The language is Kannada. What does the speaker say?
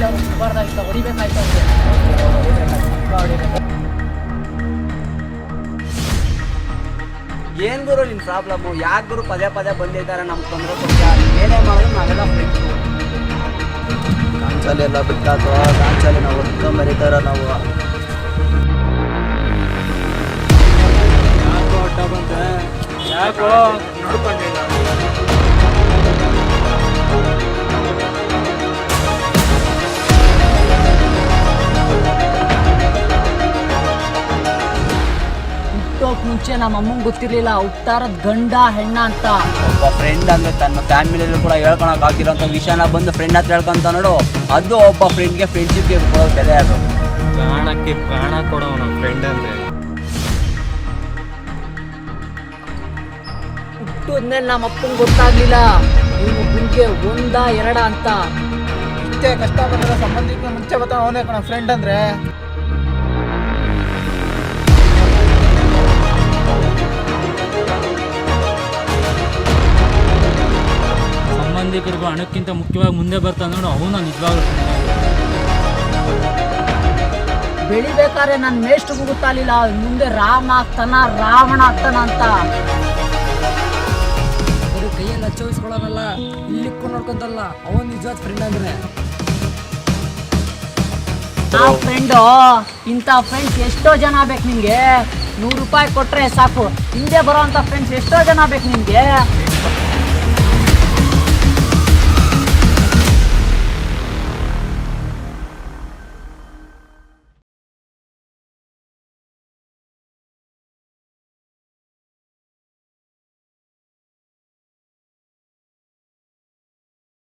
ಹೊಡಿಬೇಕಾಯ್ತು ಅಂತೆ ಏನ್ ಗುರು ನಿನ್ ಪ್ರಾಬ್ಲಮ್ ಯಾಕ ಗುರು ಪದೇ ಪದೇ ಬಂದಿದ್ದಾರೆ ನಮ್ಗೆ ತೊಂದರೆ ಏನೇ ಮಾಡಿದ್ರು ನಾವೆಲ್ಲ ಫ್ರೆಂಡ್ಸು ಗಾಂಚಾಲಿ ಎಲ್ಲ ಬಿಟ್ಟಾಕ ಗಾಂಚಾಲಿ ನಾವು ಮರಿತಾರ ನಾವು. ಯಾಕೋ ಅಡ್ಡ ಬಂದೆ? ಯಾಕೋ? ನೋಡ್ಕೊಂಡಿಲ್ಲ ಹುಟ್ಟೋಕ್ ಮುಂಚೆ ನಮ್ಮ ಅಮ್ಮಂಗೆ ಗೊತ್ತಿರ್ಲಿಲ್ಲ ಹುಟ್ಟಾರದ್ ಗಂಡ ಹೆಣ್ಣ ಅಂತ. ಒಬ್ಬ ಫ್ರೆಂಡ್ ಅಂದ್ರೆ ತನ್ನ ಫ್ಯಾಮಿಲಿಯಲ್ಲೂ ಕೂಡ ಹೇಳ್ಕೊಳಕ್ ಆಗಿರೋಂಥ ವಿಷಯನ ಬಂದು ಫ್ರೆಂಡ್ ಹತ್ರ ಹೇಳ್ಕೊಂತ ನೋಡು. ಅದು ಒಬ್ಬ ಫ್ರೆಂಡ್ಗೆ ಫ್ರೆಂಡ್ಶಿಪ್ಗೆ ಕೊಡೋ ಬೆಲೆ ಅದು. ಪ್ರಾಣಕ್ಕೆ ಪ್ರಾಣ ಕೊಡೋನು ಫ್ರೆಂಡ್ ಅಂದ್ರೆ. ಹುಟ್ಟೋದ್ಮೇಲೆ ನಮ್ಮ ಅಪ್ಪಂಗೆ ಗೊತ್ತಾಗ್ಲಿಲ್ಲ ನೀವು ಗುಂಗೆ ಒಂದ ಎರಡ ಅಂತ. ಇಷ್ಟೇ ಕಷ್ಟ ಬಂದ್ರೆ ಸಂಬಂಧಿಕ ಮುಂಚೆ ಬರ್ತಾನೆ ಅವನೇ ಕಣ ಫ್ರೆಂಡ್ ಅಂದ್ರೆ. ಸಂಬಂಧಿಕರಿಗೂ ಹಣಕ್ಕಿಂತ ಮುಖ್ಯವಾಗಿ ಮುಂದೆ ಬರ್ತಾನೆ ನೋಡು ಅವನು ನಿಜವಾಗ್ಲೂ ಬೆಳಿಬೇಕಾದ್ರೆ ನನ್ನ ಮೇಷ್ಟ್ರಿಗೂ ಗೊತ್ತಾಗ್ಲಿಲ್ಲ ಮುಂದೆ ರಾಮ ಆಗ್ತಾನ ರಾವಣ ಆಗ್ತಾನ ಅಂತ. ಬರೀ ಕೈಯಲ್ಲಿ ಹಚ್ಚೋಯಿಸ್ಕೊಳ್ಳೋನಲ್ಲ ಇಲ್ಲಿ ನೋಡ್ಕೊಂತಲ್ಲ ಅವನು ನಿಜವಾದ ಫ್ರೆಂಡ್ ಅಂದ್ರೆ ಆ ಫ್ರೆಂಡು ಇಂಥ ಫ್ರೆಂಡ್ಸ್ ಎಷ್ಟೋ ಜನ ಬೇಕು ನಿಮಗೆ ನೂರು ರೂಪಾಯಿ ಕೊಟ್ಟರೆ ಸಾಕು. ಹಿಂದೆ ಬರೋವಂಥ ಫ್ರೆಂಡ್ಸ್ ಎಷ್ಟೋ ಜನ ಬೇಕು ನಿಂಗೆ.